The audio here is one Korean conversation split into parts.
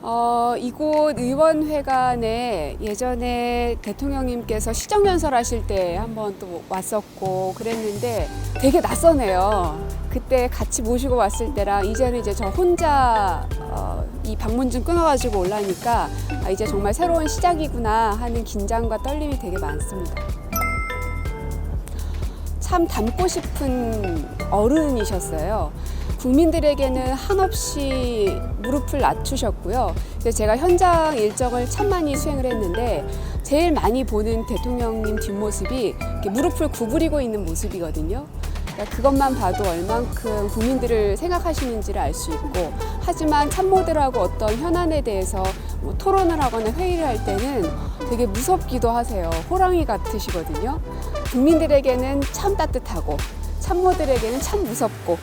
어, 이곳 의원회관에 예전에 대통령님께서 시정연설 하실 때 한번 또 왔었고 그랬는데 되게 낯선해요. 그때 같이 모시고 왔을 때랑 이제는 이제 저 혼자 어, 이 방문 좀 끊어가지고 올라니까 아, 이제 정말 새로운 시작이구나 하는 긴장과 떨림이 되게 많습니다. 참 닮고 싶은 어른이셨어요. 국민들에게는 한없이 무릎을 낮추셨고요. 제가 현장 일정을 참 많이 수행을 했는데 제일 많이 보는 대통령님 뒷모습이 무릎을 구부리고 있는 모습이거든요. 그러니까 그것만 봐도 얼만큼 국민들을 생각하시는지를 알 수 있고 하지만 참모들하고 어떤 현안에 대해서 뭐 토론을 하거나 회의를 할 때는 되게 무섭기도 하세요. 호랑이 같으시거든요. 국민들에게는 참 따뜻하고 참모들에게는 참 무섭고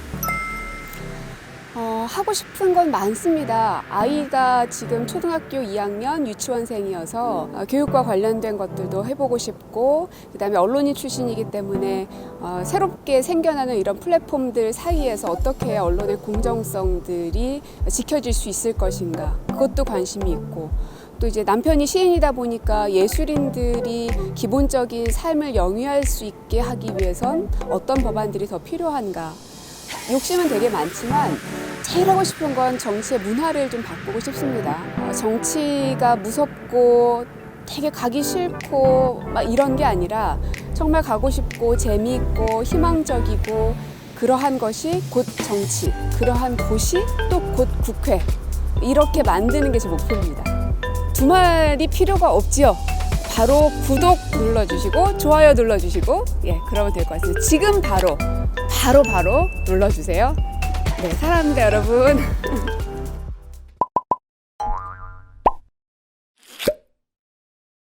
어, 하고 싶은 건 많습니다. 아이가 지금 초등학교 2학년 유치원생이어서 어, 교육과 관련된 것들도 해보고 싶고, 그 다음에 언론인 출신이기 때문에 어, 새롭게 생겨나는 이런 플랫폼들 사이에서 어떻게 언론의 공정성들이 지켜질 수 있을 것인가. 그것도 관심이 있고, 또 이제 남편이 시인이다 보니까 예술인들이 기본적인 삶을 영위할 수 있게 하기 위해선 어떤 법안들이 더 필요한가. 욕심은 되게 많지만 하고 싶은 건 정치의 문화를 좀 바꾸고 싶습니다. 어, 정치가 무섭고 되게 가기 싫고 막 이런 게 아니라 정말 가고 싶고 재미있고 희망적이고 그러한 것이 곧 정치, 그러한 곳이 또 곧 국회 이렇게 만드는 게 제 목표입니다. 두 말이 필요가 없지요. 바로 구독 눌러주시고 좋아요 눌러주시고 예 그러면 될 것 같습니다. 지금 바로 바로 바로 눌러주세요. 네 사랑합니다 여러분.